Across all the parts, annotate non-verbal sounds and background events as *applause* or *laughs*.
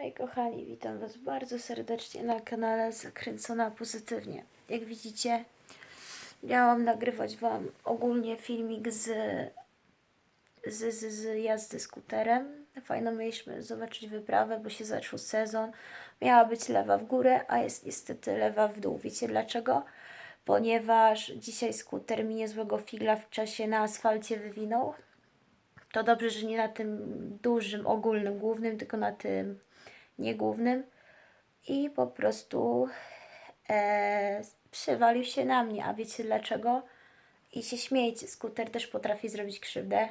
Hej kochani, witam Was bardzo serdecznie na kanale Zakręcona Pozytywnie. Jak widzicie, miałam nagrywać Wam ogólnie filmik z, z, z, z jazdy skuterem. Fajno mieliśmy zobaczyć wyprawę, bo się zaczął sezon. Miała być lewa w górę, a jest niestety lewa w dół. Wiecie dlaczego? Ponieważ dzisiaj skuter mi niezłego figla w czasie na asfalcie wywinął. To dobrze, że nie na tym dużym, ogólnym, głównym, tylko na tym niegłównym. I po prostu e, przywalił się na mnie. A wiecie dlaczego? I się śmiejcie, skuter też potrafi zrobić krzywdę.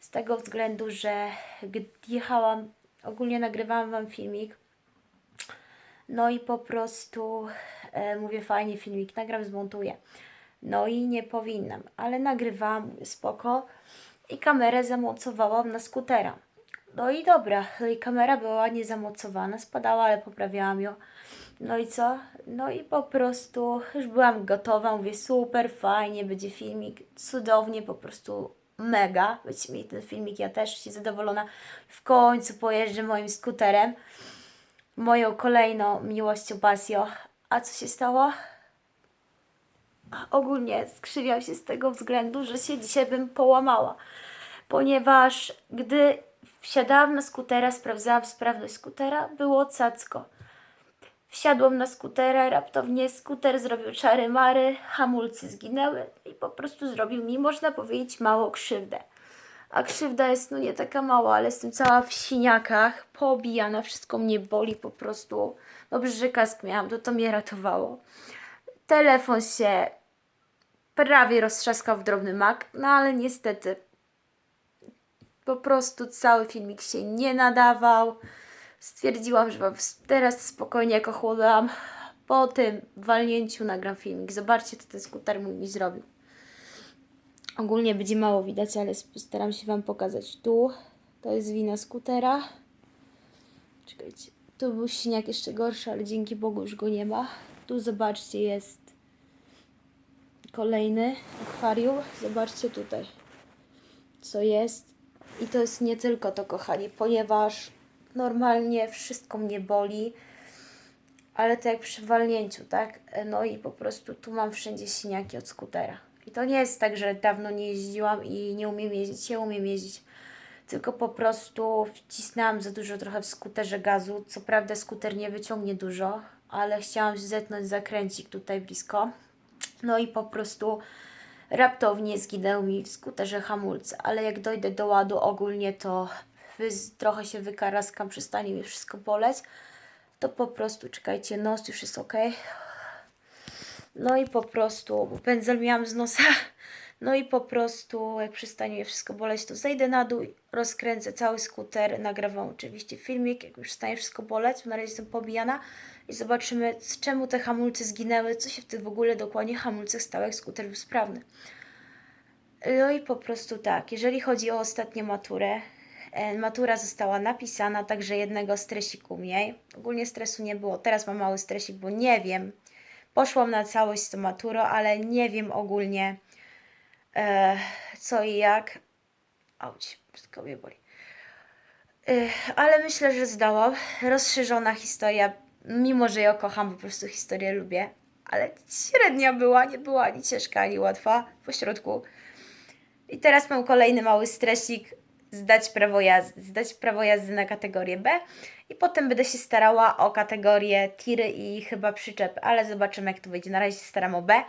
Z tego względu, że gdy jechałam, ogólnie nagrywałam Wam filmik, no i po prostu e, mówię fajnie filmik, nagram, zmontuję. No i nie powinnam, ale nagrywałam, spoko i kamerę zamocowałam na skutera. No i dobra, i kamera była ładnie zamocowana, spadała, ale poprawiałam ją. No i co? No i po prostu już byłam gotowa, mówię super, fajnie, będzie filmik, cudownie, po prostu mega. Będziecie mieli ten filmik, ja też się zadowolona. W końcu pojeżdżę moim skuterem, moją kolejną miłością pasją. A co się stało? ogólnie skrzywiał się z tego względu, że się dzisiaj bym połamała. Ponieważ gdy wsiadałam na skutera, sprawdzałam sprawność skutera, było cacko. Wsiadłam na skutera, raptownie skuter zrobił czary mary, hamulce zginęły i po prostu zrobił mi, można powiedzieć, mało krzywdę. A krzywda jest no nie taka mała, ale jestem cała w siniakach, poobijana, wszystko mnie boli po prostu. Dobrze, że kask miałam, to to mnie ratowało. Telefon się prawie roztrzaskał w drobny mak, no ale niestety po prostu cały filmik się nie nadawał. Stwierdziłam, że teraz spokojnie jak ochłodłam, po tym walnięciu nagram filmik. Zobaczcie, co ten skuter mój mi zrobił. Ogólnie będzie mało widać, ale staram się Wam pokazać. Tu to jest wina skutera. Czekajcie, tu był siniak jeszcze gorszy, ale dzięki Bogu już go nie ma. Tu zobaczcie, jest kolejny akwarium. Zobaczcie tutaj, co jest. I to jest nie tylko to, kochani, ponieważ normalnie wszystko mnie boli, ale to jak przy walnięciu, tak? No i po prostu tu mam wszędzie siniaki od skutera. I to nie jest tak, że dawno nie jeździłam i nie umiem jeździć. Ja umiem jeździć. Tylko po prostu wcisnęłam za dużo trochę w skuterze gazu. Co prawda skuter nie wyciągnie dużo, ale chciałam zetnąć zakręcik tutaj blisko. No i po prostu raptownie zginęł mi w skuterze hamulce. Ale jak dojdę do ładu ogólnie, to trochę się wykaraskam, przestanie mi wszystko boleć. To po prostu, czekajcie, nos już jest ok. No i po prostu, bo pędzel miałam z nosa. No i po prostu, jak przestanie mnie wszystko boleć, to zejdę na dół, rozkręcę cały skuter, nagrywam oczywiście filmik, jak już przestanie wszystko boleć, na razie jestem pobijana i zobaczymy, z czemu te hamulce zginęły, co się w tych w ogóle dokładnie hamulcach stało, jak skuter był sprawny. No i po prostu tak, jeżeli chodzi o ostatnią maturę, e, matura została napisana, także jednego stresiku mniej. Ogólnie stresu nie było, teraz mam mały stresik, bo nie wiem, poszłam na całość z tą maturą, ale nie wiem ogólnie co i jak. Auć, wszystko mnie boli. Ale myślę, że zdałam. Rozszerzona historia, mimo że ją kocham, po prostu historię lubię, ale średnia była, nie była ani ciężka, ani łatwa, po środku. I teraz mam kolejny mały stresik, zdać prawo jazdy, zdać prawo jazdy na kategorię B i potem będę się starała o kategorię tiry i chyba przyczep, ale zobaczymy jak to wyjdzie. Na razie staram o B.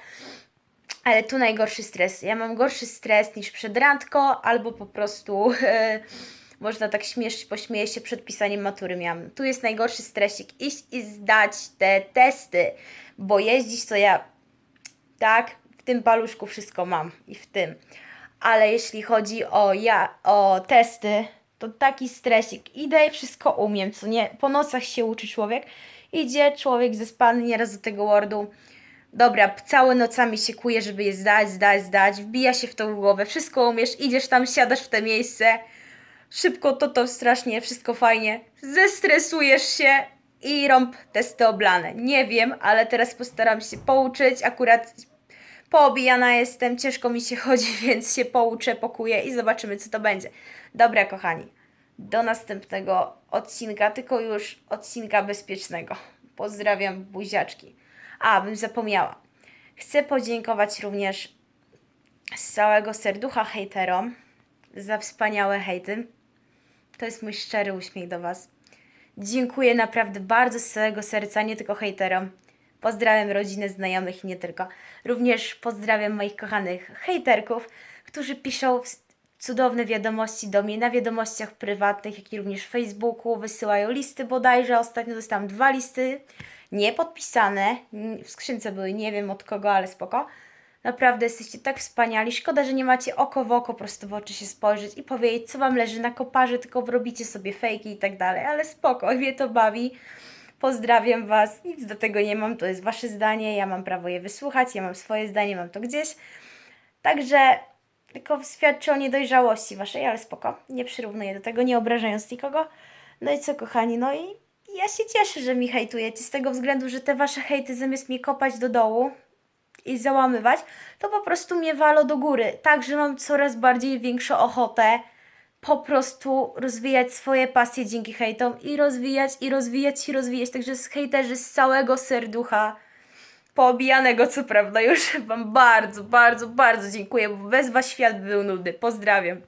Ale tu najgorszy stres. Ja mam gorszy stres niż przed randką, albo po prostu e, można tak śmiesz, pośmieję się przed pisaniem matury miałam. Tu jest najgorszy stresik. Iść i zdać te testy, bo jeździć to ja tak, w tym paluszku wszystko mam i w tym. Ale jeśli chodzi o ja, o testy, to taki stresik. Idę, wszystko umiem, co nie? Po nocach się uczy człowiek. Idzie człowiek zespany nieraz do tego Wordu. Dobra, całe nocami się kuje, żeby je zdać, zdać, zdać. Wbija się w tą głowę. Wszystko umiesz, idziesz tam, siadasz w te miejsce. Szybko, to, to strasznie, wszystko fajnie. Zestresujesz się i rąb testy oblane. Nie wiem, ale teraz postaram się pouczyć. Akurat poobijana jestem, ciężko mi się *laughs* chodzi, więc się pouczę, pokuję i zobaczymy, co to będzie. Dobra, kochani. do następnego odcinka, tylko już odcinka bezpiecznego. Pozdrawiam, buziaczki. A, bym zapomniała. Chcę podziękować również z całego serducha hejterom za wspaniałe hejty. To jest mój szczery uśmiech do Was. Dziękuję naprawdę bardzo z całego serca, nie tylko hejterom. Pozdrawiam rodzinę, znajomych i nie tylko. Również pozdrawiam moich kochanych hejterków, którzy piszą cudowne wiadomości do mnie na wiadomościach prywatnych, jak i również w Facebooku. Wysyłają listy bodajże. Ostatnio dostałam dwa listy niepodpisane. W skrzynce były, nie wiem od kogo, ale spoko. Naprawdę jesteście tak wspaniali. Szkoda, że nie macie oko w oko, prosto w oczy się spojrzeć i powiedzieć, co wam leży na koparze, tylko robicie sobie fejki i tak dalej. Ale spoko, *laughs* mnie to bawi. Pozdrawiam Was. Nic do tego nie mam, to jest Wasze zdanie. Ja mam prawo je wysłuchać, ja mam swoje zdanie, mam to gdzieś. Także tylko świadczy o niedojrzałości Waszej, ale spoko. Nie przyrównuję do tego, nie obrażając nikogo. No i co, kochani, no i ja się cieszę, że mi hejtujecie z tego względu, że te Wasze hejty zamiast mnie kopać do dołu, i załamywać, to po prostu mnie walo do góry. Także mam coraz bardziej większą ochotę po prostu rozwijać swoje pasje dzięki hejtom i rozwijać, i rozwijać, i rozwijać. Także z hejterzy z całego serducha poobijanego, co prawda, już *laughs* Wam bardzo, bardzo, bardzo dziękuję, bo bez Was świat by był nudny. Pozdrawiam.